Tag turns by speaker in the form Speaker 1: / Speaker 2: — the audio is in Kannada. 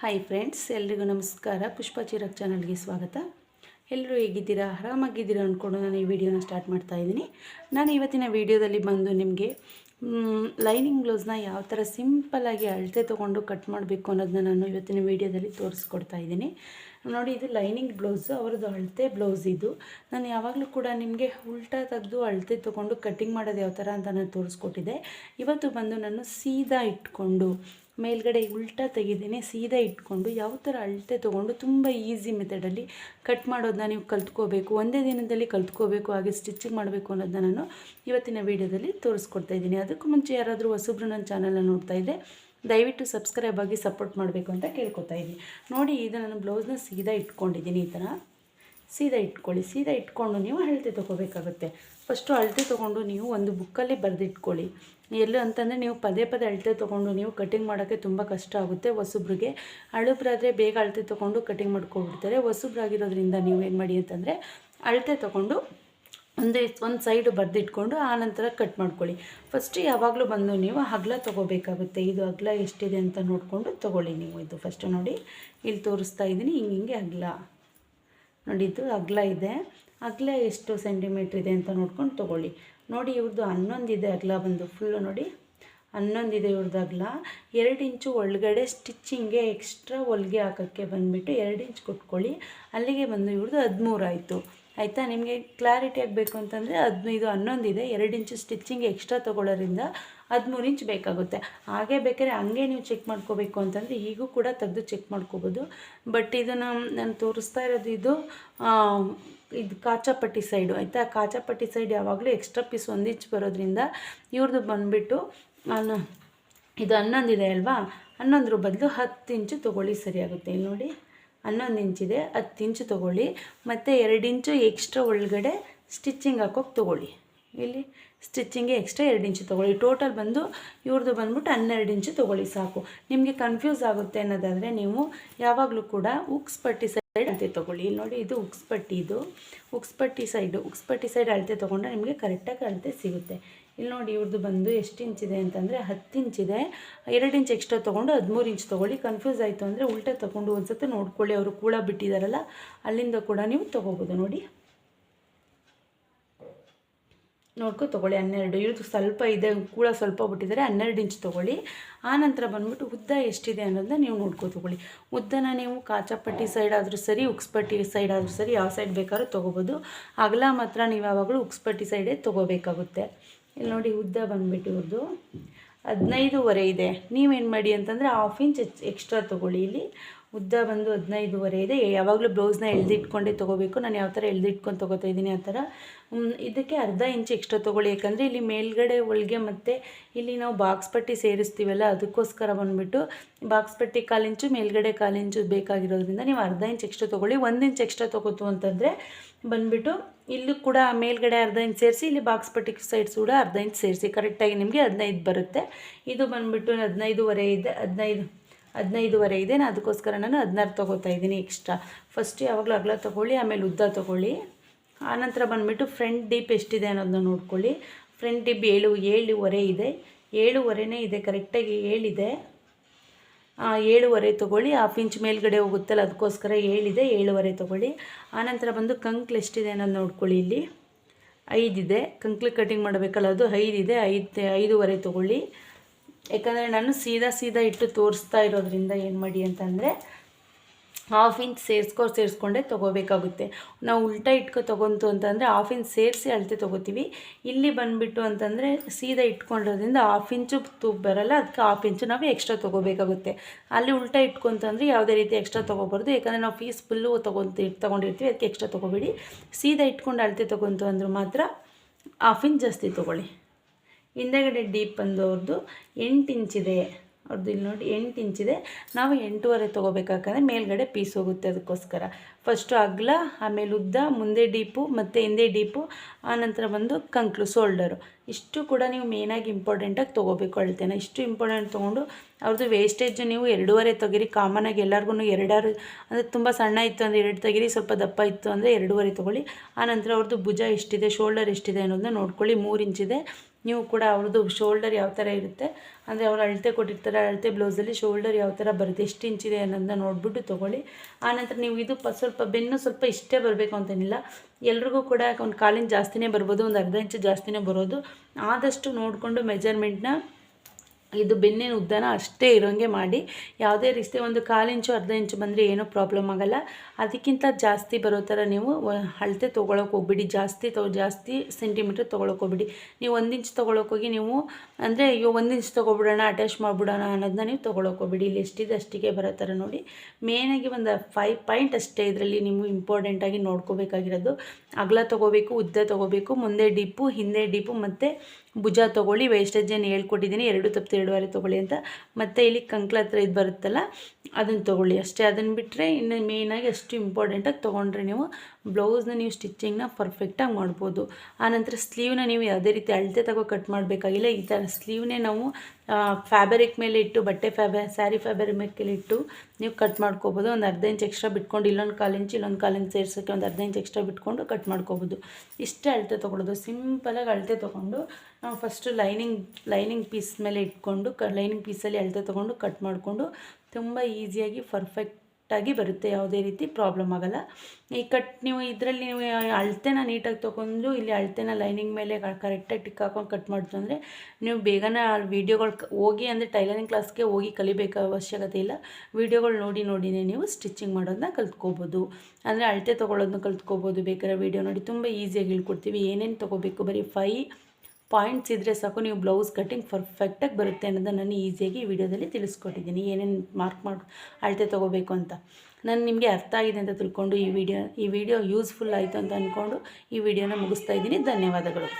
Speaker 1: ಹಾಯ್ ಫ್ರೆಂಡ್ಸ್ ಎಲ್ರಿಗೂ ನಮಸ್ಕಾರ. ಪುಷ್ಪ ಚಿರಕ್ ಚಾನಲ್ಗೆ ಸ್ವಾಗತ. ಎಲ್ಲರೂ ಹೇಗಿದ್ದೀರಾ? ಆರಾಮಾಗಿದ್ದೀರಾ ಅಂದ್ಕೊಂಡು ನಾನು ಈ ವಿಡಿಯೋನ ಸ್ಟಾರ್ಟ್ ಮಾಡ್ತಾ ಇದ್ದೀನಿ. ನಾನು ಇವತ್ತಿನ ವಿಡಿಯೋದಲ್ಲಿ ಬಂದು ನಿಮಗೆ ಲೈನಿಂಗ್ ಬ್ಲೌಸ್ನ ಯಾವ ಥರ ಸಿಂಪಲ್ಲಾಗಿ ಅಳತೆ ತೊಗೊಂಡು ಕಟ್ ಮಾಡಬೇಕು ಅನ್ನೋದನ್ನ ನಾನು ಇವತ್ತಿನ ವಿಡಿಯೋದಲ್ಲಿ ತೋರಿಸ್ಕೊಡ್ತಾ ಇದ್ದೀನಿ. ನೋಡಿ, ಇದು ಲೈನಿಂಗ್ ಬ್ಲೌಸು ಅವ್ರದ್ದು ಅಳತೆ ಬ್ಲೌಸ್ ಇದು. ನಾನು ಯಾವಾಗಲೂ ಕೂಡ ನಿಮಗೆ ಉಲ್ಟಾ ತೆಗೆದು ಅಳತೆ ತೊಗೊಂಡು ಕಟ್ಟಿಂಗ್ ಮಾಡೋದು ಯಾವ ಥರ ಅಂತ ನಾನು ತೋರಿಸ್ಕೊಟ್ಟಿದ್ದೆ. ಇವತ್ತು ಬಂದು ನಾನು ಸೀದಾ ಇಟ್ಕೊಂಡು ಮೇಲ್ಗಡೆ ಉಲ್ಟಾ ತೆಗಿದ್ದೀನಿ ಸೀದಾ ಇಟ್ಕೊಂಡು ಯಾವ ಥರ ಅಳತೆ ತೊಗೊಂಡು ತುಂಬ ಈಸಿ ಮೆಥಡಲ್ಲಿ ಕಟ್ ಮಾಡೋದನ್ನ ನೀವು ಕಲ್ತ್ಕೋಬೇಕು, ಒಂದೇ ದಿನದಲ್ಲಿ ಕಲ್ತ್ಕೋಬೇಕು, ಹಾಗೆ ಸ್ಟಿಚಿಂಗ್ ಮಾಡಬೇಕು ಅನ್ನೋದನ್ನ ನಾನು ಇವತ್ತಿನ ವೀಡಿಯೋದಲ್ಲಿ ತೋರಿಸ್ಕೊಡ್ತಾ ಇದ್ದೀನಿ. ಅದಕ್ಕೂ ಮುಂಚೆ ಯಾರಾದರೂ ಹೊಸಬ್ರು ನನ್ನ ಚಾನಲ್ನ ನೋಡ್ತಾ ಇದ್ದೆ ದಯವಿಟ್ಟು ಸಬ್ಸ್ಕ್ರೈಬ್ ಆಗಿ ಸಪೋರ್ಟ್ ಮಾಡಬೇಕು ಅಂತ ಕೇಳ್ಕೊತಾ ಇದ್ದೀನಿ. ನೋಡಿ ಇದು ನಾನು ಬ್ಲೌಸ್ನ ಸೀದಾ ಇಟ್ಕೊಂಡಿದ್ದೀನಿ ಈ ಥರ. ಸೀದಾ ಇಟ್ಕೊಳ್ಳಿ, ಸೀದಾ ಇಟ್ಕೊಂಡು ನೀವು ಅಳತೆ ತೊಗೋಬೇಕಾಗುತ್ತೆ. ಫಸ್ಟು ಅಳತೆ ತೊಗೊಂಡು ನೀವು ಒಂದು ಬುಕ್ಕಲ್ಲಿ ಬರೆದಿಟ್ಕೊಳ್ಳಿ. ಎಲ್ಲೂ ಅಂತಂದರೆ ನೀವು ಪದೇ ಪದೇ ಅಳತೆ ತೊಗೊಂಡು ನೀವು ಕಟಿಂಗ್ ಮಾಡೋಕ್ಕೆ ತುಂಬ ಕಷ್ಟ ಆಗುತ್ತೆ ಹೊಸಬ್ರಿಗೆ. ಅಳುಬ್ರಾದರೆ ಬೇಗ ಅಳತೆ ತೊಗೊಂಡು ಕಟಿಂಗ್ ಮಾಡ್ಕೊಬಿಡ್ತಾರೆ ಹೊಸಬ್ರಾಗಿರೋದ್ರಿಂದ ನೀವು ಏನು ಮಾಡಿ ಅಂತಂದರೆ ಅಳತೆ ತೊಗೊಂಡು ಒಂದೇ ಒಂದು ಸೈಡು ಬರೆದಿಟ್ಕೊಂಡು ಆನಂತರ ಕಟ್ ಮಾಡ್ಕೊಳ್ಳಿ. ಫಸ್ಟ್ ಯಾವಾಗಲೂ ಬಂದು ನೀವು ಅಗಲ ತೊಗೋಬೇಕಾಗುತ್ತೆ. ಇದು ಅಗಲ ಎಷ್ಟಿದೆ ಅಂತ ನೋಡಿಕೊಂಡು ತೊಗೊಳ್ಳಿ ನೀವು ಇದು. ಫಸ್ಟು ನೋಡಿ ಇಲ್ಲಿ ತೋರಿಸ್ತಾ ಇದ್ದೀನಿ. ಹಿಂಗೆ ಹಿಂಗೆ ಅಗಲ ನೋಡಿ ಇದು ಅಗಲ ಇದೆ. ಅಗಲ ಎಷ್ಟು ಸೆಂಟಿಮೀಟ್ರ್ ಇದೆ ಅಂತ ನೋಡ್ಕೊಂಡು ತೊಗೊಳ್ಳಿ. ನೋಡಿ ಇವ್ರದ್ದು ಹನ್ನೊಂದಿದೆ ಅಗಲ ಬಂದು. ಫುಲ್ಲು ನೋಡಿ. ಹನ್ನೊಂದಿದೆ ಇವ್ರದ್ದು ಅಗಲ. ಎರಡು ಇಂಚು ಒಳಗಡೆ ಸ್ಟಿಚ್ಚಿಂಗೆ ಎಕ್ಸ್ಟ್ರಾ ಹೊಲಿಗೆ ಹಾಕೋಕ್ಕೆ ಬಂದುಬಿಟ್ಟು ಎರಡು ಇಂಚ್ ಕೊಟ್ಕೊಳ್ಳಿ. ಅಲ್ಲಿಗೆ ಬಂದು ಇವ್ರದ್ದು ಹದಿಮೂರು ಆಯಿತು. ಆಯಿತಾ? ನಿಮಗೆ ಕ್ಲಾರಿಟಿ ಆಗಬೇಕು ಅಂತಂದರೆ ಹದಿನೈದು ಹನ್ನೊಂದಿದೆ. ಎರಡು ಇಂಚು ಸ್ಟಿಚ್ಚಿಂಗ್ ಎಕ್ಸ್ಟ್ರಾ ತೊಗೊಳ್ಳೋದ್ರಿಂದ ಹದಿಮೂರು ಇಂಚ್ ಬೇಕಾಗುತ್ತೆ. ಹಾಗೆ ಬೇಕಾದ್ರೆ ಹಂಗೆ ನೀವು ಚೆಕ್ ಮಾಡ್ಕೋಬೇಕು ಅಂತಂದರೆ ಈಗೂ ಕೂಡ ತೆಗೆದು ಚೆಕ್ ಮಾಡ್ಕೋಬೋದು. ಬಟ್ ಇದನ್ನು ನಾನು ತೋರಿಸ್ತಾ ಇರೋದು ಇದು ಇದು ಕಾಚಾಪಟ್ಟಿ ಸೈಡು ಆಯಿತಾ? ಕಾಚಾಪಟ್ಟಿ ಸೈಡ್ ಯಾವಾಗಲೂ ಎಕ್ಸ್ಟ್ರಾ ಪೀಸ್ ಒಂದು ಇಂಚ್ ಬರೋದ್ರಿಂದ ಇವ್ರದ್ದು ಬಂದುಬಿಟ್ಟು ನಾನು ಇದು ಹನ್ನೊಂದಿದೆ ಅಲ್ವಾ? ಹನ್ನೊಂದರ ಬದಲು ಹತ್ತು ಇಂಚು ತೊಗೊಳ್ಳಿ ಸರಿಯಾಗುತ್ತೆ. ಇಲ್ಲಿ ನೋಡಿ, ಹನ್ನೊಂದು ಇಂಚಿದೆ ಹತ್ತು ಇಂಚು ತೊಗೊಳ್ಳಿ. ಮತ್ತು ಎರಡು ಇಂಚು ಎಕ್ಸ್ಟ್ರಾ ಒಳಗಡೆ ಸ್ಟಿಚ್ಚಿಂಗ್ ಹಾಕೋಕೆ ತೊಗೊಳ್ಳಿ. ಇಲ್ಲಿ ಸ್ಟಿಚ್ಚಿಂಗ್ಗೆ ಎಕ್ಸ್ಟ್ರಾ ಎರಡು ಇಂಚು ತೊಗೊಳ್ಳಿ. ಟೋಟಲ್ ಬಂದು ಇವ್ರದ್ದು ಬಂದ್ಬಿಟ್ಟು ಹನ್ನೆರಡು ಇಂಚು ತೊಗೊಳ್ಳಿ ಸಾಕು. ನಿಮಗೆ ಕನ್ಫ್ಯೂಸ್ ಆಗುತ್ತೆ ಅನ್ನೋದಾದರೆ ನೀವು ಯಾವಾಗಲೂ ಕೂಡ ಉಕ್ಸ್ ಪಟ್ಟಿ ಸೈಡ್ ಅಳತೆ ತೊಗೊಳ್ಳಿ. ನೋಡಿ, ಇದು ಉಕ್ಸ್ ಪಟ್ಟಿ ಇದು. ಉಕ್ಸ್ ಪಟ್ಟಿ ಸೈಡು ಉಕ್ಸ್ ಪಟ್ಟಿ ಸೈಡ್ ಅಳತೆ ತೊಗೊಂಡ್ರೆ ನಿಮಗೆ ಕರೆಕ್ಟಾಗಿ ಅಳತೆ ಸಿಗುತ್ತೆ. ಇಲ್ಲಿ ನೋಡಿ ಇವ್ರದ್ದು ಬಂದು ಎಷ್ಟು ಇಂಚಿದೆ ಅಂತಂದರೆ ಹತ್ತು ಇಂಚಿದೆ ಎರಡು ಇಂಚ್ ಎಕ್ಸ್ಟ್ರಾ ತೊಗೊಂಡು ಹದಿಮೂರು ಇಂಚ್ ತೊಗೊಳ್ಳಿ. ಕನ್ಫ್ಯೂಸ್ ಆಯಿತು ಅಂದರೆ ಉಲ್ಟೆ ತೊಗೊಂಡು ಒಂದು ಸತಿ ನೋಡ್ಕೊಳ್ಳಿ. ಅವರು ಕೂಡ ಬಿಟ್ಟಿದ್ದಾರಲ್ಲ ಅಲ್ಲಿಂದ ಕೂಡ ನೀವು ತೊಗೋಬೋದು. ನೋಡಿ. ನೋಡ್ಕೊ, ತೊಗೊಳ್ಳಿ ಹನ್ನೆರಡು. ಇವತ್ತು ಸ್ವಲ್ಪ ಇದೆ, ಕೂಡ ಸ್ವಲ್ಪ ಬಿಟ್ಟಿದ್ದಾರೆ, ಹನ್ನೆರಡು ಇಂಚ್ ತೊಗೊಳ್ಳಿ. ಆನಂತರ ಬಂದ್ಬಿಟ್ಟು ಉದ್ದ ಎಷ್ಟಿದೆ ಅನ್ನೋದನ್ನ ನೀವು ನೋಡ್ಕೊ, ತೊಗೊಳ್ಳಿ. ಉದ್ದನ ನೀವು ಕಾಚಾಪಟ್ಟಿ ಸೈಡ್ ಆದರೂ ಸರಿ, ಉಕ್ಸ್ಪಟ್ಟಿ ಸೈಡ್ ಆದರೂ ಸರಿ, ಯಾವ ಸೈಡ್ ಬೇಕಾದ್ರೂ ತೊಗೋಬೋದು. ಅಗಲ ಮಾತ್ರ ನೀವು ಯಾವಾಗಲೂ ಉಕ್ಸ್ಪಟ್ಟಿ ಸೈಡೇ ತೊಗೋಬೇಕಾಗುತ್ತೆ. ಇಲ್ಲಿ ನೋಡಿ ಉದ್ದ ಬಂದುಬಿಟ್ಟು ಇವ್ರದ್ದು ಹದಿನೈದುವರೆ ಇದೆ. ನೀವೇನು ಮಾಡಿ ಅಂತಂದರೆ ಹಾಫ್ ಇಂಚ್ ಎಕ್ಸ್ಟ್ರಾ ತೊಗೊಳ್ಳಿ ಇಲ್ಲಿ. ಉದ್ದ ಬಂದು ಹದಿನೈದುವರೆ ಇದೆ. ಯಾವಾಗಲೂ ಬ್ಲೌಸ್ನ ಎಳ್ದಿಟ್ಕೊಂಡೇ ತೊಗೋಬೇಕು. ನಾನು ಯಾವ ಥರ ಎಳ್ದಿಟ್ಕೊಂಡು ತೊಗೋತಾ ಇದ್ದೀನಿ ಆ ಥರ ಇದಕ್ಕೆ ಅರ್ಧ ಇಂಚ್ ಎಕ್ಸ್ಟ್ರಾ ತೊಗೊಳ್ಳಿ. ಯಾಕಂದರೆ ಇಲ್ಲಿ ಮೇಲ್ಗಡೆ ಒಳಗೆ ಮತ್ತು ಇಲ್ಲಿ ನಾವು ಬಾಕ್ಸ್ ಪಟ್ಟಿ ಸೇರಿಸ್ತೀವಲ್ಲ, ಅದಕ್ಕೋಸ್ಕರ ಬಂದುಬಿಟ್ಟು ಬಾಕ್ಸ್ ಪಟ್ಟಿ ಕಾಲಿಂಚು ಮೇಲ್ಗಡೆ ಕಾಲಿಂಚು ಬೇಕಾಗಿರೋದ್ರಿಂದ ನೀವು ಅರ್ಧ ಇಂಚ್ ಎಕ್ಸ್ಟ್ರಾ ತೊಗೊಳ್ಳಿ. ಒಂದು ಇಂಚ್ ಎಕ್ಸ್ಟ್ರಾ ತೊಗೋತು ಅಂತಂದರೆ ಬಂದುಬಿಟ್ಟು ಇಲ್ಲೂ ಕೂಡ ಮೇಲ್ಗಡೆ ಅರ್ಧ ಇಂಚ್ ಸೇರಿಸಿ, ಇಲ್ಲಿ ಬಾಕ್ಸ್ ಪಟ್ಟಿ ಸೈಡ್ಸ್ ಕೂಡ ಅರ್ಧ ಇಂಚ್ ಸೇರಿಸಿ. ಕರೆಕ್ಟಾಗಿ ನಿಮಗೆ ಹದಿನೈದು ಬರುತ್ತೆ. ಇದು ಬಂದುಬಿಟ್ಟು ಹದಿನೈದುವರೆ ಇದೆ. ಹದಿನೈದು ಹದಿನೈದುವರೆ ಇದೆ ನಾನು ಅದಕ್ಕೋಸ್ಕರ ನಾನು ಹದಿನಾರು ತೊಗೋತಾ ಇದ್ದೀನಿ ಎಕ್ಸ್ಟ್ರಾ ಫಸ್ಟ್ ಯಾವಾಗಲೂ ಅಗಲ ತೊಗೊಳ್ಳಿ, ಆಮೇಲೆ ಉದ್ದ ತೊಗೊಳ್ಳಿ. ಆನಂತರ ಬಂದುಬಿಟ್ಟು ಫ್ರಂಟ್ ಡೀಪ್ ಎಷ್ಟಿದೆ ಅನ್ನೋದನ್ನ ನೋಡ್ಕೊಳ್ಳಿ. ಫ್ರಂಟ್ ಡೀಪ್ ಏಳು, ಏಳುವರೆ ಇದೆ. ಏಳುವರೆನೇ ಇದೆ ಕರೆಕ್ಟಾಗಿ ಏಳಿದೆ. ಏಳುವರೆ ತೊಗೊಳ್ಳಿ. ಹಾಫ್ ಇಂಚ್ ಮೇಲ್ಗಡೆ ಹೋಗುತ್ತಲ್ಲ, ಅದಕ್ಕೋಸ್ಕರ ಏಳಿದೆ, ಏಳುವರೆ ತೊಗೊಳ್ಳಿ. ಆನಂತರ ಬಂದು ಕಂಕ್ಲು ಎಷ್ಟಿದೆ ಅನ್ನೋದು ನೋಡ್ಕೊಳ್ಳಿ ಇಲ್ಲಿ. ಐದಿದೆ. ಕಂಕ್ಲು ಕಟಿಂಗ್ ಮಾಡಬೇಕಲ್ಲ, ಅದು ಐದಿದೆ. ಐದು, ಐದೂವರೆ ತೊಗೊಳ್ಳಿ. ಯಾಕಂದರೆ ನಾನು ಸೀದಾ ಸೀದಾ ಇಟ್ಟು ತೋರಿಸ್ತಾ ಇರೋದ್ರಿಂದ ಏನು ಮಾಡಿ ಅಂತಂದರೆ ಹಾಫ್ ಇಂಚ್ ಸೇರಿಸ್ಕೊ ಸೇರಿಸ್ಕೊಂಡೆ ತೊಗೋಬೇಕಾಗುತ್ತೆ. ನಾವು ಉಲ್ಟಾ ಇಟ್ಕೊ ತೊಗೊಂತು ಅಂತಂದರೆ ಹಾಫ್ ಇಂಚ್ ಸೇರಿಸಿ ಅಳತೆ ತೊಗೋತೀವಿ. ಇಲ್ಲಿ ಬಂದುಬಿಟ್ಟು ಅಂತಂದರೆ ಸೀದಾ ಇಟ್ಕೊಂಡಿರೋದ್ರಿಂದ ಹಾಫ್ ಇಂಚು ತೂಪ್ ಬರಲ್ಲ ಅದಕ್ಕೆ ಹಾಫ್ ಇಂಚು ನಾವು ಎಕ್ಸ್ಟ್ರಾ ತೊಗೋಬೇಕಾಗುತ್ತೆ. ಅಲ್ಲಿ ಉಲ್ಟಾ ಇಟ್ಕೊಂತಂದರೆ ಯಾವುದೇ ರೀತಿ ಎಕ್ಸ್ಟ್ರಾ ತೊಗೋಬಾರ್ದು. ಯಾಕಂದರೆ ನಾವು ಫೀಸ್ ಫುಲ್ಲು ತೊಗೊಂತ ತೊಗೊಂಡಿರ್ತೀವಿ ಅದಕ್ಕೆ ಎಕ್ಸ್ಟ್ರಾ ತೊಗೋಬೇಡಿ. ಸೀದಾ ಇಟ್ಕೊಂಡು ಅಳತೆ ತೊಗೊಂತು ಅಂದ್ರೆ ಮಾತ್ರ ಹಾಫ್ ಇಂಚ್ ಜಾಸ್ತಿ ತೊಗೊಳ್ಳಿ. ಹಿಂದೆಗಡೆ ಡೀಪ್ ಬಂದು ಅವ್ರದ್ದು ಎಂಟು ಇಂಚಿದೆ ಅವ್ರದ್ದು ಇಲ್ಲಿ ನೋಡಿ ಎಂಟು ಇಂಚಿದೆ ನಾವು ಎಂಟೂವರೆ ತೊಗೋಬೇಕಾದ್ರೆ ಮೇಲ್ಗಡೆ ಪೀಸ್ ಹೋಗುತ್ತೆ ಅದಕ್ಕೋಸ್ಕರ. ಫಸ್ಟು ಅಗ್ಲ, ಆಮೇಲೆ ಉದ್ದ, ಮುಂದೆ ಡೀಪು, ಮತ್ತು ಹಿಂದೆ ಡೀಪು ಆನಂತರ ಬಂದು ಕಂಕ್ಲು ಸೋಲ್ಡರು ಇಷ್ಟು ಕೂಡ ನೀವು ಮೇನಾಗಿ ಇಂಪಾರ್ಟೆಂಟಾಗಿ ತೊಗೋಬೇಕು ಹೇಳ್ತೇನೆ ಇಷ್ಟು ಇಂಪಾರ್ಟೆಂಟ್ ತೊಗೊಂಡು ಅವ್ರದ್ದು ವೇಸ್ಟೇಜು ನೀವು ಎರಡೂವರೆ ತೊಗಿರಿ. ಕಾಮನಾಗಿ ಎಲ್ಲರಿಗೂ ಎರಡಾರು, ಅಂದರೆ ತುಂಬ ಸಣ್ಣ ಇತ್ತು ಅಂದರೆ ಎರಡು ತೆಗಿರಿ, ಸ್ವಲ್ಪ ದಪ್ಪ ಇತ್ತು ಅಂದರೆ ಎರಡೂವರೆ ತೊಗೊಳ್ಳಿ. ಆನಂತರ ಅವ್ರದ್ದು ಭುಜ ಎಷ್ಟಿದೆ ಶೋಲ್ಡರ್ ಎಷ್ಟಿದೆ ಅನ್ನೋದನ್ನ ನೋಡ್ಕೊಳ್ಳಿ. ಮೂರು ಇಂಚಿದೆ ನೀವು ಕೂಡ ಅವ್ರದ್ದು ಶೋಲ್ಡರ್ ಯಾವ ಥರ ಇರುತ್ತೆ? ಅಂದರೆ ಅವ್ರು ಅಳತೆ ಕೊಟ್ಟಿರ್ತಾರೆ, ಅಳತೆ ಬ್ಲೌಸಲ್ಲಿ ಶೋಲ್ಡರ್ ಯಾವ ಥರ ಬರುತ್ತೆ, ಎಷ್ಟು ಇಂಚಿದೆ ಅನ್ನೋದನ್ನ ನೋಡಿಬಿಟ್ಟು ತೊಗೊಳ್ಳಿ. ಆನಂತರ ನೀವು ಇದು ಸ್ವಲ್ಪ ಬೆನ್ನು ಸ್ವಲ್ಪ ಇಷ್ಟೇ ಬರಬೇಕು ಅಂತೇನಿಲ್ಲ. ಎಲ್ರಿಗೂ ಕೂಡ ಒಂದು ಕಾಲಿನ ಜಾಸ್ತಿನೇ ಬರ್ಬೋದು, ಒಂದು ಅರ್ಧ ಇಂಚು ಜಾಸ್ತಿನೇ ಬರೋದು. ಆದಷ್ಟು ನೋಡಿಕೊಂಡು ಮೆಜರ್ಮೆಂಟ್ನ ಇದು ಬೆನ್ನಿನ ಉದ್ದನ ಅಷ್ಟೇ ಇರೋಂಗೆ ಮಾಡಿ, ಯಾವುದೇ ರೀತಿ ಒಂದು ಕಾಲು ಇಂಚು, ಅರ್ಧ ಇಂಚು ಬಂದರೆ ಏನೂ ಪ್ರಾಬ್ಲಮ್ ಆಗಲ್ಲ. ಅದಕ್ಕಿಂತ ಜಾಸ್ತಿ ಬರೋ ಥರ ನೀವು ಅಳತೆ ತೊಗೊಳಕ್ಕೆ ಹೋಗ್ಬಿಡಿ. ಜಾಸ್ತಿ ತೊ, ಜಾಸ್ತಿ ಸೆಂಟಿಮೀಟ್ರ್ ತೊಗೊಳಕ್ಕೆ ಹೋಗ್ಬಿಡಿ. ನೀವು ಒಂದು ಇಂಚ್ ತೊಗೊಳಕ್ಕೆ ಹೋಗಿ ನೀವು, ಅಂದರೆ ಅಯ್ಯೋ, ಒಂದು ಇಂಚ್ ತೊಗೊಬಿಡೋಣ ಅಟ್ಯಾಚ್ ಮಾಡಿಬಿಡೋಣ ಅನ್ನೋದನ್ನ ನೀವು ತೊಗೊಳಕ್ಕೆ ಹೋಗ್ಬಿಡಿ. ಇಲ್ಲಿ ಎಷ್ಟಿದೆ ಅಷ್ಟಿಗೆ ಬರೋ ಥರ ನೋಡಿ. ಮೇನಾಗಿ ಒಂದು ಫೈವ್ ಪಾಯಿಂಟ್ ಅಷ್ಟೇ ಇದರಲ್ಲಿ ನೀವು ಇಂಪಾರ್ಟೆಂಟಾಗಿ ನೋಡ್ಕೋಬೇಕಾಗಿರೋದು. ಅಗಲ ತೊಗೋಬೇಕು, ಉದ್ದ ತೊಗೋಬೇಕು, ಮುಂದೆ ಡಿಪ್ಪು ಹಿಂದೆ ಡಿಪ್ಪು ಮತ್ತು ಭುಜ ತೊಗೊಳ್ಳಿ ವೇಸ್ಟೇಜ್ ಏನು ಹೇಳ್ಕೊಟ್ಟಿದ್ದೀನಿ, ಎರಡು ತಪ್ಪು ಎರಡುವರೆ ತೊಗೊಳ್ಳಿ ಅಂತ. ಮತ್ತು ಇಲ್ಲಿ ಕಂಕ್ಲ ಹತ್ರ ಇದು ಬರುತ್ತಲ್ಲ, ಅದನ್ನು ತೊಗೊಳ್ಳಿ. ಅಷ್ಟೇ ಅದನ್ನು ಬಿಟ್ಟರೆ ಇನ್ನು ಮೇಯ್ನಾಗಿ ಅಷ್ಟು ಇಂಪಾರ್ಟೆಂಟಾಗಿ ತೊಗೊಂಡ್ರೆ ನೀವು ಬ್ಲೌಸ್ನ ನೀವು ಸ್ಟಿಚ್ಚಿಂಗ್ನ ಪರ್ಫೆಕ್ಟಾಗಿ ಮಾಡ್ಬೋದು. ಆನಂತರ ಸ್ಲೀವ್ನ ನೀವು ಯಾವುದೇ ರೀತಿ ಅಳತೆ ತಗೋ ಕಟ್ ಮಾಡಬೇಕಾಗಿಲ್ಲ ಈ ಥರ ಸ್ಲೀವ್ನೇ ನಾವು ಫ್ಯಾಬ್ರಿಕ್ ಮೇಲೆ ಇಟ್ಟು, ಬಟ್ಟೆ ಫ್ಯಾಬ ಸ್ಯಾರಿ ಫ್ಯಾಬ್ರಿಕ್ ಮೇಲೆ ಇಟ್ಟು ನೀವು ಕಟ್ ಮಾಡ್ಕೋಬೋದು. ಒಂದು ಅರ್ಧ ಇಂಚ್ ಎಕ್ಸ್ಟ್ರಾ ಬಿಟ್ಕೊಂಡು ಇಲ್ಲೊಂದು ಕಾಲು ಇಂಚ್, ಇಲ್ಲೊಂದು ಕಾಲು ಇಂಚ್ ಸೇರ್ಸೋಕ್ಕೆ ಒಂದು ಅರ್ಧ ಇಂಚ್ ಎಕ್ಸ್ಟ್ರಾ ಬಿಟ್ಕೊಂಡು ಕಟ್ ಮಾಡ್ಕೋಬೋದು. ಇಷ್ಟೇ ಅಳತೆ ತೊಗೊಳೋದು. ಸಿಂಪಲಾಗಿ ಅಳತೆ ತೊಗೊಂಡು ನಾವು ಫಸ್ಟು ಲೈನಿಂಗ್ ಲೈನಿಂಗ್ ಪೀಸ್ ಮೇಲೆ ಇಟ್ಕೊಂಡು ಕ, ಲೈನಿಂಗ್ ಪೀಸಲ್ಲಿ ಅಳತೆ ತೊಗೊಂಡು ಕಟ್ ಮಾಡಿಕೊಂಡು ತುಂಬ ಈಸಿಯಾಗಿ ಪರ್ಫೆಕ್ಟಾಗಿ ಬರುತ್ತೆ, ಯಾವುದೇ ರೀತಿ ಪ್ರಾಬ್ಲಮ್ ಆಗಲ್ಲ. ಈ ಕಟ್, ನೀವು ಇದರಲ್ಲಿ ನೀವು ಅಳತೆನ ನೀಟಾಗಿ ತೊಗೊಂಡು ಇಲ್ಲಿ ಅಳತೆನ ಲೈನಿಂಗ್ ಮೇಲೆ ಕರೆಕ್ಟಾಗಿ ಟಿಕ್ ಹಾಕೊಂಡು ಕಟ್ ಮಾಡ್ತು ಅಂದರೆ ನೀವು ಬೇಗನೆ ಆ ವೀಡಿಯೋಗಳು ಹೋಗಿ ಅಂದರೆ ಟೈಲರಿಂಗ್ ಕ್ಲಾಸ್ಗೆ ಹೋಗಿ ಕಲಿಬೇಕ ಅವಶ್ಯಕತೆ ಇಲ್ಲ. ವೀಡಿಯೋಗಳು ನೋಡಿ ನೋಡಿನೇ ನೀವು ಸ್ಟಿಚಿಂಗ್ ಮಾಡೋದನ್ನ ಕಲ್ತ್ಕೋಬೋದು. ಅಂದರೆ ಅಳತೆ ತೊಗೊಳೋದನ್ನ ಕಲ್ತ್ಕೋಬೋದು. ಬೇಕಾದ್ರೆ ವೀಡಿಯೋ ನೋಡಿ, ತುಂಬ ಈಸಿಯಾಗಿ ಹೇಳ್ಕೊಡ್ತೀವಿ. ಏನೇನು ತೊಗೋಬೇಕು? ಬರೀ ಫೈ ಪಾಯಿಂಟ್ಸ್ ಇದ್ದರೆ ಸಾಕು, ನೀವು ಬ್ಲೌಸ್ ಕಟ್ಟಿಂಗ್ ಪರ್ಫೆಕ್ಟಾಗಿ ಬರುತ್ತೆ ಅನ್ನೋದನ್ನು ನಾನು ಈಸಿಯಾಗಿ ಈ ವಿಡಿಯೋದಲ್ಲಿ ತಿಳಿಸ್ಕೊಟ್ಟಿದ್ದೀನಿ. ಏನೇನು ಮಾರ್ಕ್ ಮಾಡಿ ಅಳತೆ ತೊಗೋಬೇಕು ಅಂತ. ನಾನು ನಿಮಗೆ ಅರ್ಥ ಆಗಿದೆ ಅಂತ ತಿಳ್ಕೊಂಡು ಈ ವಿಡಿಯೋ ಈ ವಿಡಿಯೋ ಯೂಸ್ಫುಲ್ ಆಯಿತು ಅಂತ ಅಂದ್ಕೊಂಡು ಈ ವಿಡಿಯೋನ ಮುಗಿಸ್ತಾ ಇದ್ದೀನಿ. ಧನ್ಯವಾದಗಳು.